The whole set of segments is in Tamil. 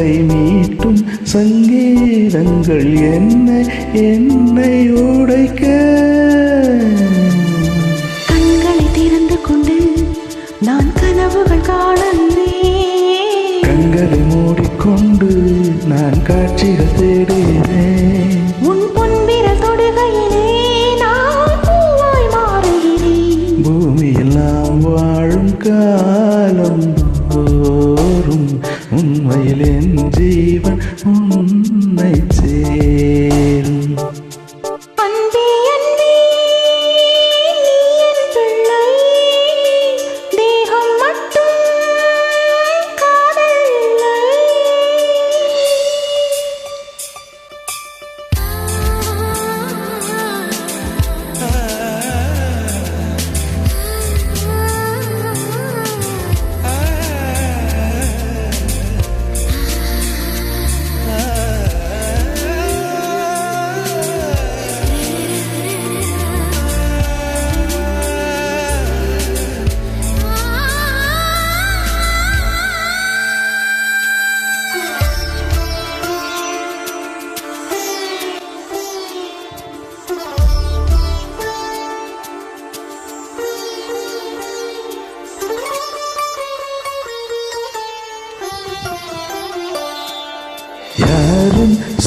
வலை மீட்டும் சங்கீதங்கள் என்னை என்னை உடைக்க. கண்களை திறந்து கொண்டு நான் கனவுகள் காணந்தேன் கண்களை மூடிக்கொண்டு நான் காட்சிகள் தேடுகிறேன். உன் பொன்விரல் தொடுகையிலே நான் பூவாய் மாறுகிறேன். பூமியில் நாம் வாழும் காலம் உண்மையில் என் ஜீவன் உன்னை சேரும்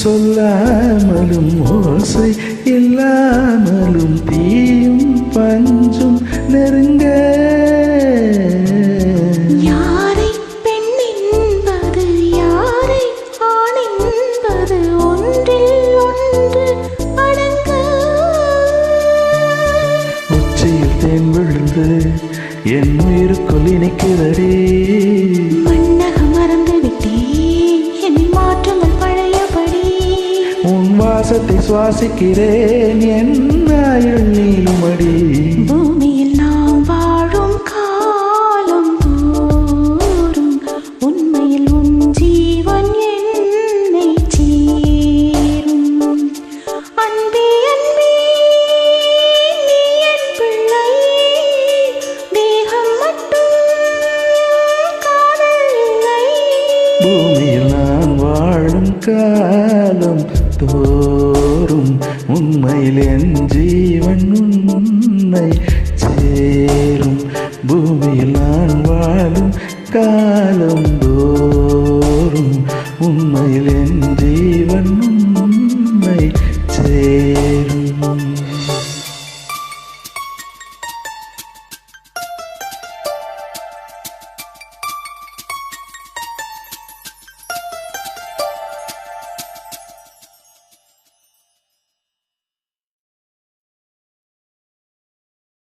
சொல்லாமலும் ஓசை இல்லாமலும் தீயும் பஞ்சும் நெருங்க. யாரை பெண் என்பது யாரை ஆண் என்பது ஒன்றில் ஒன்று அடங்க. உச்சியில் தேன் விழுந்து என் உயிருக்குள் இணைக்கிறதே. உன் வாசத்தை சுவாசிக்கிறேன். என் ஆயுள் நீளுமடி பூமியில் நாம் வாழும் காலம் தோறும் உண்மையில் உன் ஜீவன் என்னை சேரும். அன்பே அன்பே நீ என் பிள்ளை. தேகம் மட்டும் காதல் பூமியில் நான் வாழும் காலம் காலம் தோறும் உண்மையில் என் ஜீவன் உன்னை சேரும்.